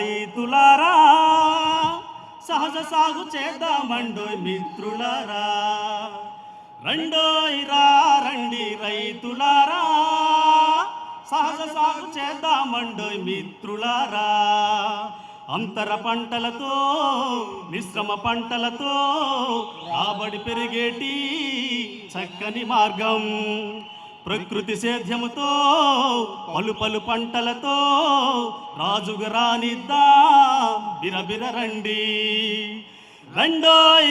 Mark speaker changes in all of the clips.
Speaker 1: రైతులారా సహజ సాగు చేద్దామండోయ్ మిత్రులారా. రండోయ్ రా రండి రైతులారా సహజ సాగు చేద్దామండోయ్ మిత్రులారా. అంతర పంటలతో మిశ్రమ పంటలతో రాబడి పెరిగేటి చక్కని మార్గం. ప్రకృతి సేద్యముతో పలు పలు పంటలతో రాజుగ రానిద్దా? బిరబిర రండి. రండోయ్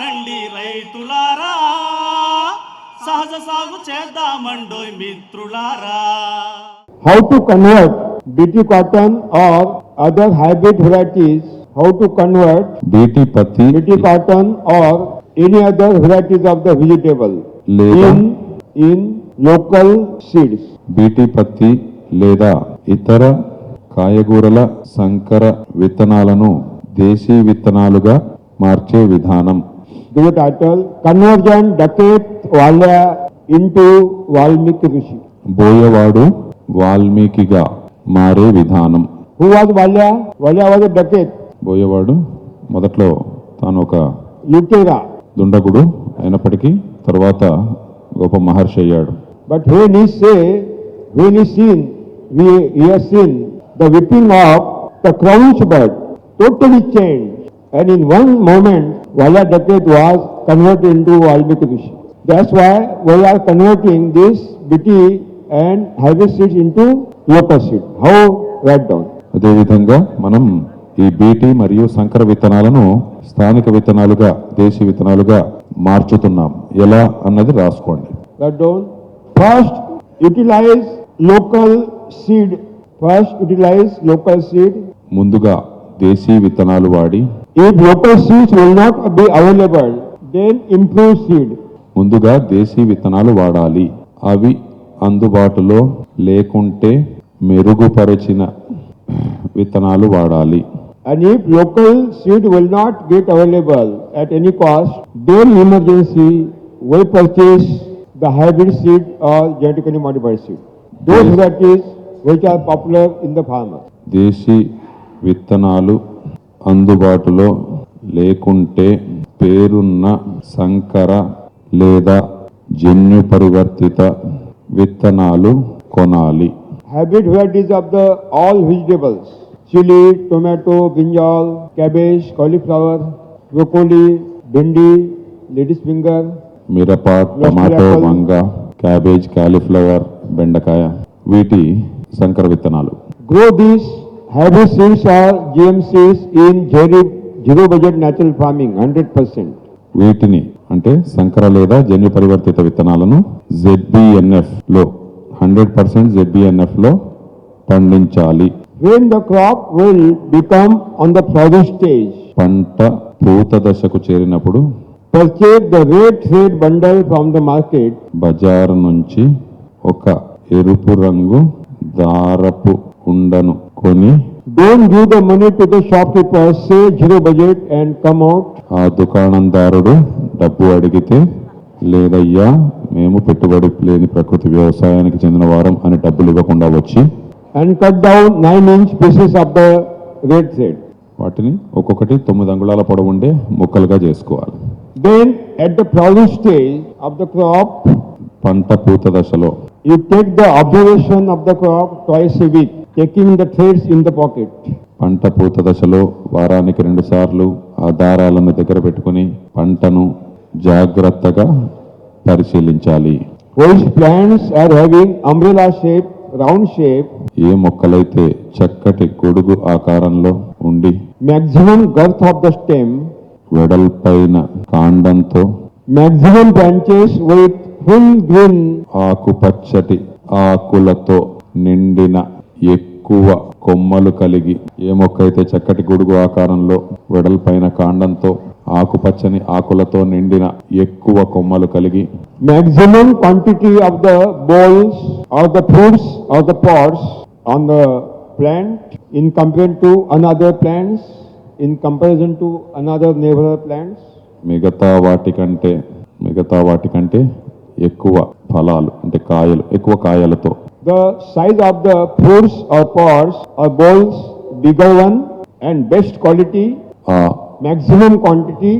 Speaker 1: రండి రైతులారా. సహజ సాగు చేద్దామండోయ్ మిత్రులారా.
Speaker 2: How to convert BT cotton or other hybrid varieties how to convert
Speaker 3: BT పత్తి
Speaker 2: BT cotton or any other varieties of the vegetable in in local seeds
Speaker 3: BT పత్తి లేదా ఇతర కాయగూరల సంకర విత్తనాలను దేశీ విత్తనాలుగా మార్చే విధానం.
Speaker 2: కన్వర్జన్ వాళ్ళ ఇంటూ వాల్మీకి ఋషి
Speaker 3: బోయవాడు వాల్మీకిగా మారే విధానం.
Speaker 2: హువాదు వాళ్ళ వాళ్ళ వాడు డకేత్
Speaker 3: బోయవాడు మొదట్లో తాను ఒక
Speaker 2: యుక్తిగా
Speaker 3: దుండగుడు అయినప్పటికీ తర్వాత గొప్ప మహర్షి అయ్యాడు.
Speaker 2: But he knee say when he seen seen the whipping of the crowns but totally change and in one moment why are decade was convert in to ఆల్బిక్ vision that's why are converting this BT and highway seed in to local seed how write down
Speaker 3: అదేవిధంగా మనం ఈ BT మరియు సంకర విత్తనాలను స్థానిక విత్తనాలుగా దేశీ విత్తనాలుగా మార్చుతున్నాం. ఎలా అన్నది రాసుకోండి.
Speaker 2: Write down First, utilize local seed. First, utilize local seed.
Speaker 3: ముందుగా దేశీ విత్తనాలు వాడి
Speaker 2: If local seeds will not be available, then improve seed.
Speaker 3: ముందుగా దేశీ విత్తనాలు వాడాలి అవి అందుబాటులో లేకుంటే మెరుగుపరిచిన విత్తనాలు వాడాలి
Speaker 2: And if local seed will not get available at any cost, then emergency will purchase the hybrid seed or genetically modified seed. Those varieties which are popular in the farmer.
Speaker 3: దేశీ విత్తనాలు అందుబాటులో లేకుంటే పేరున్న సంకర లేదా జన్యు పరివర్తిత విత్తనాలు కొనాలి
Speaker 2: Hybrid varieties of the all vegetables, chili, tomato, brinjal, cabbage, cauliflower, broccoli, bhindi, lady's finger,
Speaker 3: మిరప టమాటో వంగ క్యాబేజ్ కాలీఫ్లవర్ బెండకాయ వీటి సంకర విత్తనాలు.
Speaker 2: Grow these hybrid seeds or GM seeds in zero, zero budget natural farming, 100%.
Speaker 3: వీటిని అంటే సంకర లేదా జన్యు పరివర్తిత విత్తనాలను జెడ్బిఎన్ఎఫ్లో హండ్రెడ్ పర్సెంట్ జెడ్బిఎన్ఎఫ్లో పండించాలి.
Speaker 2: The crop will become on the produce stage,
Speaker 3: పంట పూత దశకు చేరినప్పుడు
Speaker 2: purchase the rate shade bundle from the market
Speaker 3: బజార్ నుంచి ఒక ఎరుపు రంగు దారపు కుండను కొని
Speaker 2: don't give the money to the shopkeeper say zero budget and come out
Speaker 3: ఆ దుకాణం దారుడు డబ్బు అడిగితే లేదయ్యా మేము పెట్టుబడి లేని ప్రకృతి వ్యవసాయానికి చెందిన వారం అని డబ్బులు ఇవ్వకుండా వచ్చి
Speaker 2: and cut down nine inch pieces of the red side
Speaker 3: వాటిని ఒక్కొక్కటి తొమ్మిది అంగుళాల పొడవుండే ముక్కలుగా చేసుకోవాలి.
Speaker 2: Then at the problem stage of the crop
Speaker 3: పంట పూత దశలో.
Speaker 2: You take the observation of the crop twice a week taking the threads in the pocket
Speaker 3: పంట పూత దశలో వారానికి రెండు సార్లు ఆ దారాలను దగ్గర పెట్టుకుని పంటను జాగ్రత్తగా పరిశీలించాలి.
Speaker 2: Old plants are having umbrella shape round shape
Speaker 3: ఏ మొక్కలైతే చక్కటి గొడుగు ఆకారంలో ఉండి
Speaker 2: maximum girth of the stem
Speaker 3: వెడల్పైన కాండంతో
Speaker 2: maximum branches with full green
Speaker 3: ఆకుపచ్చటి ఆకులతో నిండిన ఎక్కువ కొమ్మలు కలిగి ఏ మొక్క అయితే చక్కటి గొడుగు ఆకారంలో వెడల్పైన కాండంతో ఆకుపచ్చని ఆకులతో నిండిన ఎక్కువ కొమ్మలు కలిగి
Speaker 2: maximum quantity of the bolls of the fruits of the parts on the plant in compare to another plants in comparison to another neighbour plants
Speaker 3: మిగతా వాటికంటే మిగతా వాటికంటే ఎక్కువ ఫలాలు అంటే కాయలు ఎక్కువ కాయలతో.
Speaker 2: The size of the fruits or parts or bolls bigger one and best quality maximum quantity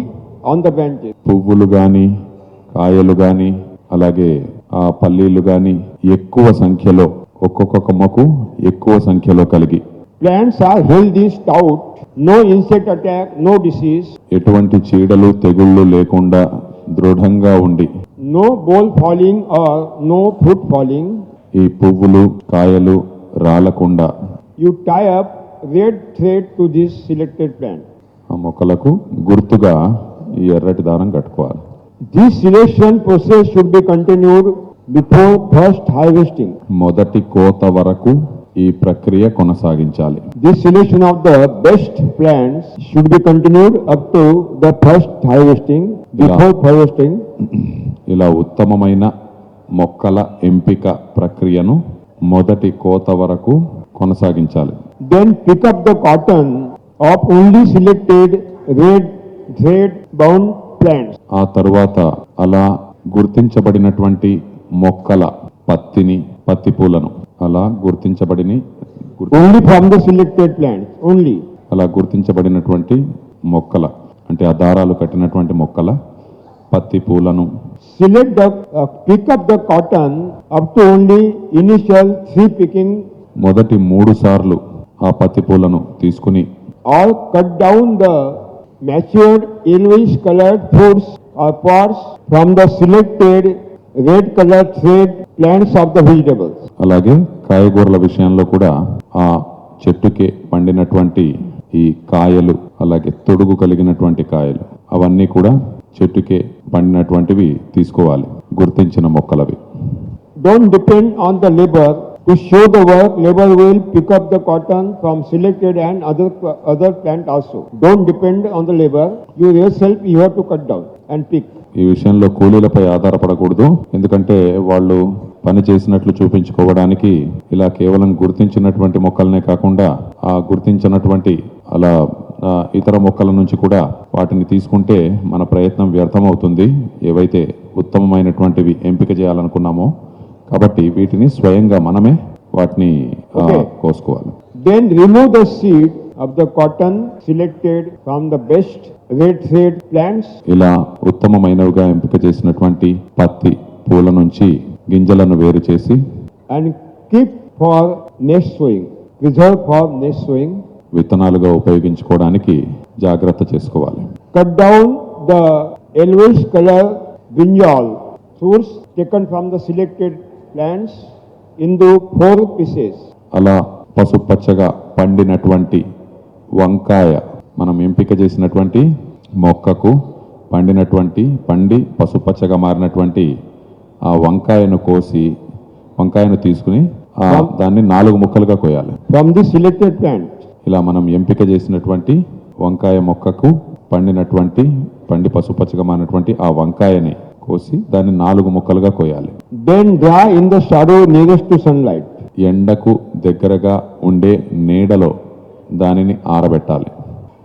Speaker 2: on the branch
Speaker 3: పువ్వులు కానీ కాయలు కానీ అలాగే ఆ పల్లీలు కానీ ఎక్కువ సంఖ్యలో ఒక్కొక్క కొమ్మకు ఎక్కువ సంఖ్యలో కలిగి.
Speaker 2: Plants are healthy stout no insect attack no disease
Speaker 3: ఎటువంటి చీడలు తెగుళ్ళు లేకుండా దృఢంగా ఉండి
Speaker 2: no boll falling or no fruit falling
Speaker 3: ఈ పువ్వులు కాయలు రాలకుండా
Speaker 2: you tie up red thread to this selected plant
Speaker 3: ఆ మొక్కలకు గుర్తుగా ఈ ఎర్రటి దారం కట్టుకోవాలి.
Speaker 2: This selection process should be continued before first harvesting
Speaker 3: మొదటి కోత వరకు ఈ ప్రక్రియ కొనసాగించాలి.
Speaker 2: The selection of the best plants should be continued up to the first harvesting before harvesting
Speaker 3: ఇలా ఉత్తమమైన మొక్కల ఎంపిక ప్రక్రియను మొదటి కోత వరకు కొనసాగించాలి.
Speaker 2: Then pick up the cotton of only selected red red bound plants
Speaker 3: ఆ తరువాత అలా గుర్తించబడినటువంటి మొక్కల పత్తిని పత్తి పూలను అలా గుర్తించబడిని
Speaker 2: only from the selected plants only
Speaker 3: అలా గుర్తించబడినటువంటి మొక్కల అంటే ఆ దారాలు కట్టినటువంటి మొక్కల పత్తి పూలను.
Speaker 2: Select the up the cotton up to only initial three picking
Speaker 3: మొదటి మూడు సార్లు ఆ పత్తి పూలను తీసుకుని
Speaker 2: all cut down the matured yellowish coloured fruits or parts from the selected red colour thread plants of the vegetables
Speaker 3: అలాగే కాయగూరల విషయంలో కూడా ఆ చెట్టుకి పండినటువంటి ఈ కాయలు అలాగే తొడుగు కలిగినటువంటి కాయలు అవన్నీ కూడా చెట్టుకే పండినటువంటివి తీసుకోవాలి గుర్తించిన మొక్కలవి.
Speaker 2: Don't depend on the labour to show the work labour will pick up the cotton from selected and other other plant also don't depend on the labour you yourself you have to cut down and pick
Speaker 3: ఈ విషయంలో కూలీలపై ఆధారపడకూడదు. ఎందుకంటే వాళ్ళు పని చేసినట్లు చూపించుకోవడానికి ఇలా కేవలం గుర్తించినటువంటి మొక్కలనే కాకుండా ఆ గుర్తించినటువంటి అలా ఇతర మొక్కల నుంచి కూడా వాటిని తీసుకుంటే మన ప్రయత్నం వ్యర్థమవుతుంది. ఏవైతే ఉత్తమమైనటువంటివి ఎంపిక చేయాలనుకున్నామో కాబట్టి వీటిని స్వయంగా మనమే వాటిని. కోసుకోవాలి.
Speaker 2: Then remove the seed of the cotton selected from the best red thread plants.
Speaker 3: ఇలా ఉత్తమమైనవిగా ఎంపిక చేసినటువంటి పత్తి పూల నుంచి గింజలను వేరు చేసి
Speaker 2: and keep for next sowing reserve for next sowing
Speaker 3: విత్తనాలుగా ఉపయోగించుకోవడానికి జాగ్రత్త చేసుకోవాలి.
Speaker 2: Cut down the yellowish colour brinjal fruits taken from the selected plants into four pieces
Speaker 3: అలా పసుపచ్చగా పండినటువంటి వంకాయ మనం ఎంపిక చేసినటువంటి మొక్కకు పండినటువంటి పండి పసుపచ్చగా మారినటువంటి ఆ వంకాయను కోసి వంకాయను తీసుకుని దాన్ని నాలుగు ముక్కలుగా కోయాలి.
Speaker 2: From the selected plant,
Speaker 3: ఇలా మనం ఎంపిక చేసినటువంటి వంకాయ మొక్కకు పండినటువంటి పండి పసుపచ్చగా మారినటువంటి ఆ వంకాయని కోసి దాన్ని నాలుగు ముక్కలుగా కోయాలి.
Speaker 2: Then dry in the shadow nearest to sunlight.
Speaker 3: ఎండకు దగ్గరగా ఉండే నీడలో దానిని ఆరబెట్టాలి.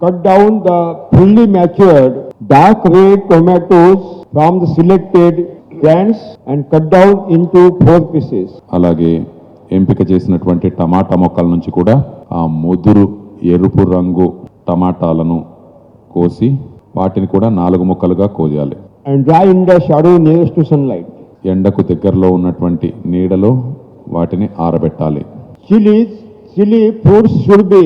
Speaker 2: Cut down the fully matured dark red tomatoes from the grounds and cut down into four pieces
Speaker 3: అలాగే ఎంపిక చేసినటువంటి టమాటా మొక్కల నుంచి కూడా ఆ ముదురు ఎరుపు రంగు టమాటాలను కోసి వాటిని కూడా నాలుగు ముక్కలుగా కోయాలి.
Speaker 2: And draw in the shadow nearest to sun light
Speaker 3: ఎండకు దగ్గరలో ఉన్నటువంటి నీడలో వాటిని ఆరబెట్టాలి.
Speaker 2: Chillies chilli fruits should be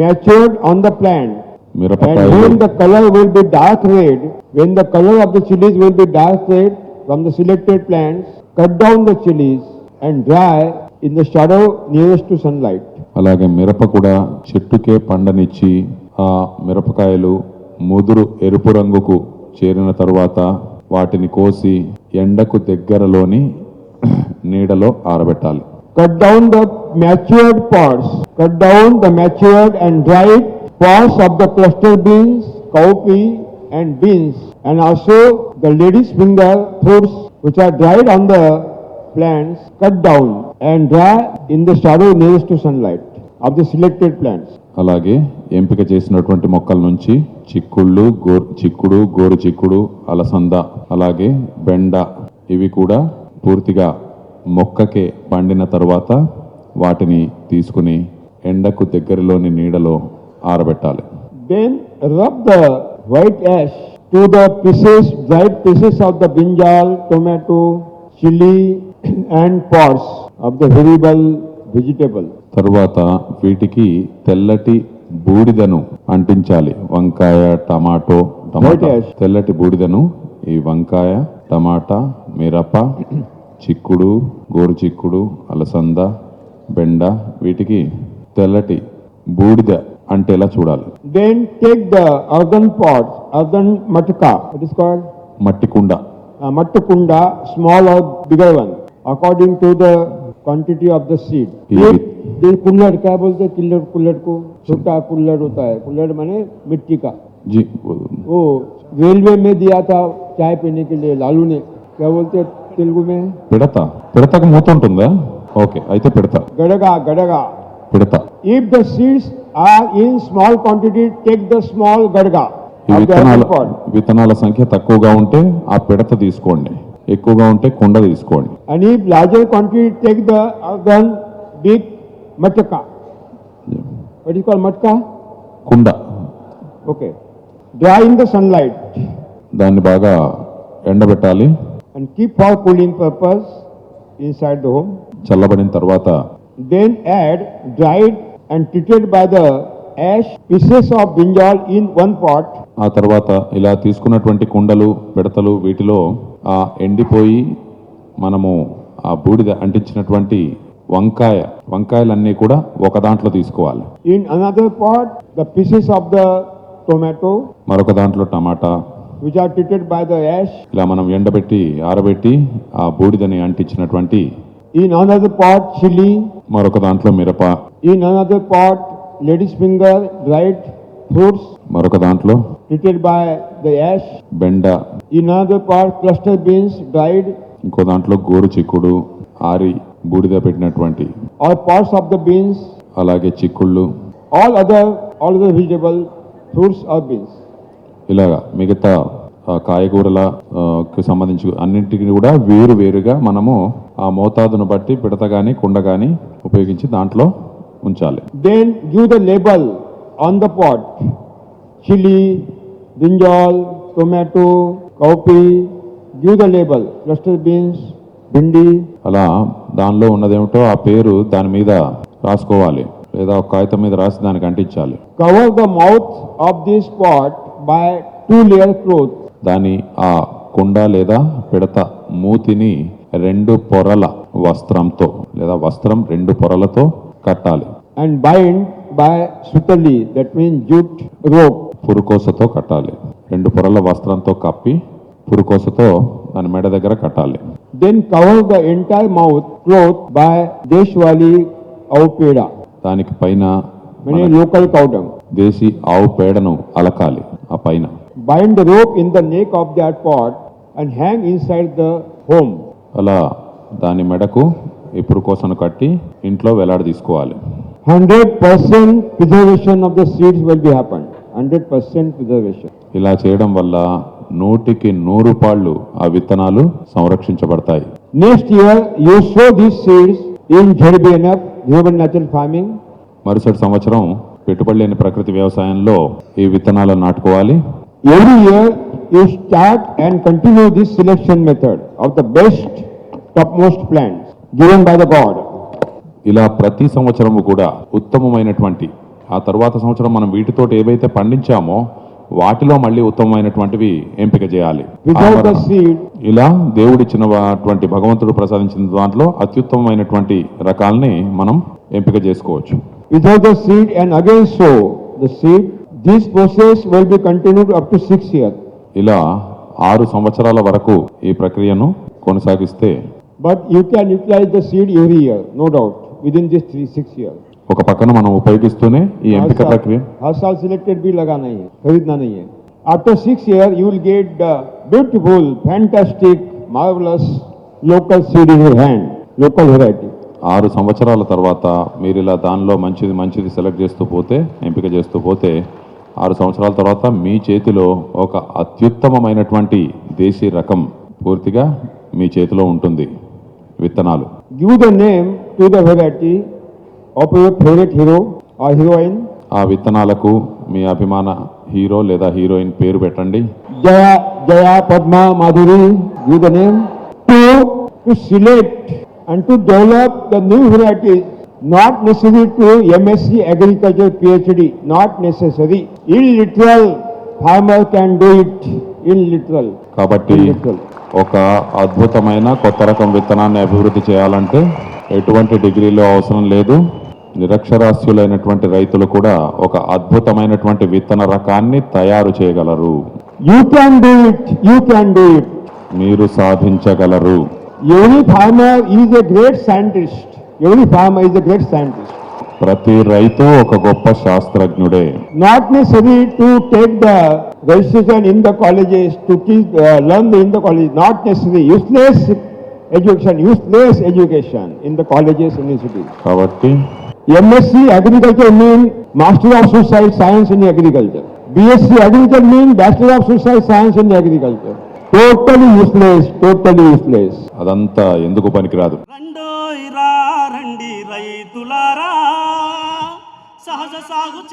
Speaker 2: matured on the plant
Speaker 3: మిరపకాయలు
Speaker 2: the colour will be dark red when the colour of the chillies will be dark red from the selected plants, cut down the chilies and dry in the shadow nearest to sunlight.
Speaker 3: అలాగే మిరప కూడా చెట్టుకే పండనిచ్చి ఆ మిరపకాయలు ముదురు ఎరుపు రంగుకు చేరిన తరువాత వాటిని కోసి ఎండకు దగ్గరలోని నీడలో ఆరబెట్టాలి
Speaker 2: Cut down the matured pods. Cut down the matured and dried pods of the cluster beans, cowpea and beans and also the lady's finger fruits which are dried on the plants cut down and dry in the shadow nearest to sunlight of the selected plants.
Speaker 3: అలాగే ఎంపిక చేసినటువంటి మొక్కల నుంచి చిక్కుళ్ళు గోరు చిక్కుడు గోరు చిక్కుడు అలసంద అలాగే బెండ ఇవి కూడా పూర్తిగా మొక్కకే పండిన తరువాత వాటిని తీసుకుని ఎండకు దగ్గరలోని నీడలో ఆరబెట్టాలి
Speaker 2: Then rub the white ash to the pieces, dried pieces of the brinjal, tomato, chili and pods of the variable vegetable.
Speaker 3: తరువాత వీటికి తెల్లటి బూడిదను అంటించాలి వంకాయ టమాటో టమాటా. తెల్లటి బూడిదను ఈ వంకాయ టమాటా మిరప చిక్కుడు గోరు చిక్కుడు అలసంద బెండ వీటికి తెల్లటి బూడిద అంటేలా చూడాలి
Speaker 2: Then take the earthen pots, earthen matka, it is called
Speaker 3: మట్టి కుండ
Speaker 2: uh, mattakunda, small or bigger one, according to the quantity of the seed.
Speaker 3: ये-
Speaker 2: एक ये कुल्हड़ क्या बोलते हैं कुल्हड़ कुल्हड़ को छोटा कुल्हड़ होता है कुल्हड़ माने मिट्टी का
Speaker 3: జీ
Speaker 2: वो रेलवे में दिया था चाय पीने के लिए लालू ने क्या बोलते हैं तेलुगु में
Speaker 3: పిడత పిడతకు మూత ఉంటుందా ఓకే అయితే పిడత
Speaker 2: Gadga Gadga
Speaker 3: పిడత
Speaker 2: If the seeds are in small quantity take the small గడగా
Speaker 3: విత్తనాల విత్తనాల సంఖ్య తక్కువగా ఉంటే ఆ పిడత తీసుకోండి. ఎక్కువగా ఉంటే కొండ తీసుకోండి.
Speaker 2: అని larger quantity take the then big matka what call matka
Speaker 3: కుండ.
Speaker 2: Okay dry in the sunlight
Speaker 3: దాన్ని బాగా ఎండబెట్టాలి.
Speaker 2: And keep for cooling purpose inside home
Speaker 3: చల్లబడిన తర్వాత
Speaker 2: then add dried and treated by the ash pieces of brinjal in one pot.
Speaker 3: ఆ తర్వాత ఇలా తీసుకున్నటువంటి కుండలు పిడతలు వీటిలో ఆ ఎండిపోయి మనము ఆ బూడిద అంటించినటువంటి వంకాయ వంకాయలన్నీ కూడా ఒక దాంట్లో తీసుకోవాలి.
Speaker 2: In another pot, the pieces of the tomato,
Speaker 3: మరొక దాంట్లో టమాటా.
Speaker 2: which are treated by the ash.
Speaker 3: ఇలా మనం ఎండబెట్టి ఆరబెట్టి ఆ బూడిదని అంటించినటువంటి
Speaker 2: ఇన్ అనదర్ పార్ట్ చిల్లీ
Speaker 3: మరొక దాంట్లో మిరప.
Speaker 2: In another part ladies finger right fruits
Speaker 3: మరొక దాంట్లో
Speaker 2: ట్రీటెడ్ బై ద యాష్
Speaker 3: బెండ.
Speaker 2: In another part cluster beans dried
Speaker 3: ఇంకో దాంట్లో గోరు చిక్కుడు ఆరి బూడిద పెట్టినటువంటి
Speaker 2: all parts of the beans
Speaker 3: అలాగే చిక్కుళ్ళు.
Speaker 2: All other all other vegetable fruits or beans
Speaker 3: ఇలాగా మిగతా కాయగూరలకు సంబంధించి అన్నింటికి కూడా వేరు వేరుగా మనము ఆ మోతాదును బట్టి పిడత కానీ కుండ కానీ ఉపయోగించి దాంట్లో ఉంచాలి.
Speaker 2: Then give the label on the pot chilli brinjal tomato cowpea give the label cluster beans bhindi
Speaker 3: అలా దానిలో ఉన్నదేమిటో ఆ పేరు దాని మీద రాసుకోవాలి. లేదా ఒక కాగితం మీద రాసి దానికి అంటించాలి.
Speaker 2: Cover the mouth of this pot by two layer cloths
Speaker 3: దాని ఆ కుండ లేదా పిడత మూతిని రెండు పొరల వస్త్రంతో లేదా వస్త్రం రెండు పొరలతో కట్టాలి.
Speaker 2: And bind by sutali, that means jute rope.
Speaker 3: పురుకోసతో కట్టాలి. రెండు పొరల వస్త్రంతో కప్పి పురుకోసతో దాని మెడ దగ్గర కట్టాలి.
Speaker 2: Then cover the entire mouth cloth by deshwali au peda,
Speaker 3: దానికి పైన
Speaker 2: cow dung.
Speaker 3: దేశీ ఆవు పేడను అలకాలి. ఆ పైన.
Speaker 2: Bind the rope in the neck of that pot and hang inside the home
Speaker 3: అలా దాని మెడకు ఇప్పుడు కోసం కట్టి ఇంట్లో వెలాడ తీసుకోవాలి.
Speaker 2: Hundred percent preservation of the seeds will be happen hundred percent preservation
Speaker 3: ఇలా చేయడం వల్ల నూటికి నూరు పాళ్ళు ఆ విత్తనాలు సంరక్షించబడతాయి.
Speaker 2: Next year you sow these seeds in ZBN human natural farming
Speaker 3: మరుసటి సంవత్సరం పెట్టుబడి లేని ప్రకృతి వ్యవసాయంలో ఈ విత్తనాలను నాటుకోవాలి.
Speaker 2: Every year, you start and continue this selection method of the best topmost plants given by the God.
Speaker 3: ఇలా ప్రతి సంవత్సరము కూడా ఉత్తమమైనటువంటి ఆ తర్వాత సంవత్సరం మనం వీటితోటి ఏవైతే పండించామో వాటిలో మళ్ళీ ఉత్తమమైనటువంటివి ఎంపిక చేయాలి
Speaker 2: Without the seed,
Speaker 3: ఇలా దేవుడిచ్చినటువంటి భగవంతుడు ప్రసాదించిన దాంట్లో అత్యుత్తమమైనటువంటి రకాలని మనం ఎంపిక చేసుకోవచ్చు
Speaker 2: without the seed and again sow the seed, this process will be continued up to six year
Speaker 3: ఇలా ఆరు సంవత్సరాల వరకు ఈ ప్రక్రియను కొనసాగిస్తే
Speaker 2: but you can utilize the seed every year no doubt within this three six year
Speaker 3: ఒక పక్కన మనం ఉపయోగిస్తూనే ఈ ఎంపిక ప్రక్రియ
Speaker 2: హర్ సాల్ సెలెక్టెడ్ బి లగానా హై ఖరీదనా after six year you will get the beautiful fantastic marvellous local seed in hand local variety
Speaker 3: ఆరు సంవత్సరాల తర్వాత మీరు ఇలా దానిలో మంచిది మంచిది సెలెక్ట్ చేస్తూ పోతే ఎంపిక చేస్తూ పోతే ఆరు సంవత్సరాల తర్వాత మీ చేతిలో ఒక అత్యుత్తమమైనటువంటి దేశీ రకం పూర్తిగా మీ చేతిలో ఉంటుంది. విత్తనాలు.
Speaker 2: Give the name to the variety of your favourite hero ఆ హీరోయిన్
Speaker 3: ఆ విత్తనాలకు మీ అభిమాన హీరో లేదా హీరోయిన్ పేరు పెట్టండి.
Speaker 2: Jaya Jaya Padma Madhuri give the name to to select and to develop the new varieties not necessary to MSc agriculture PhD not necessary illiterate farmer can do it illiterate
Speaker 3: కాబట్టి ఒక అద్భుతమైన కొత్త రకం విత్తనాన్ని అభివృద్ధి చేయాలంటే ఎటువంటి డిగ్రీలు అవసరం లేదు. నిరక్షరాస్యులైనటువంటి రైతులు కూడా ఒక అద్భుతమైనటువంటి విత్తన రకాన్ని తయారు చేయగలరు.
Speaker 2: You can do it you can do it
Speaker 3: మీరు సాధించగలరు.
Speaker 2: Any farmer is a great scientist any farm is great scientist
Speaker 3: ప్రతి రైతు ఒక గొప్ప శాస్త్రజ్ఞుడే.
Speaker 2: Not necessary to take the registration in the colleges to learn the in the college not necessary useless education useless education in the colleges university
Speaker 3: కాబట్టి
Speaker 2: MSc agriculture mean master of social science in agriculture BSc agriculture mean bachelor of social science in agriculture totally useless totally useless
Speaker 3: అదంతా ఎందుకు పనికిరాదు?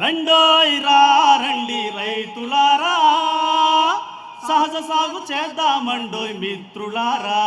Speaker 1: రండోయ్ రండి రైతులారా. సహజ సాగు చేద్దామండోయ్ మిత్రులారా.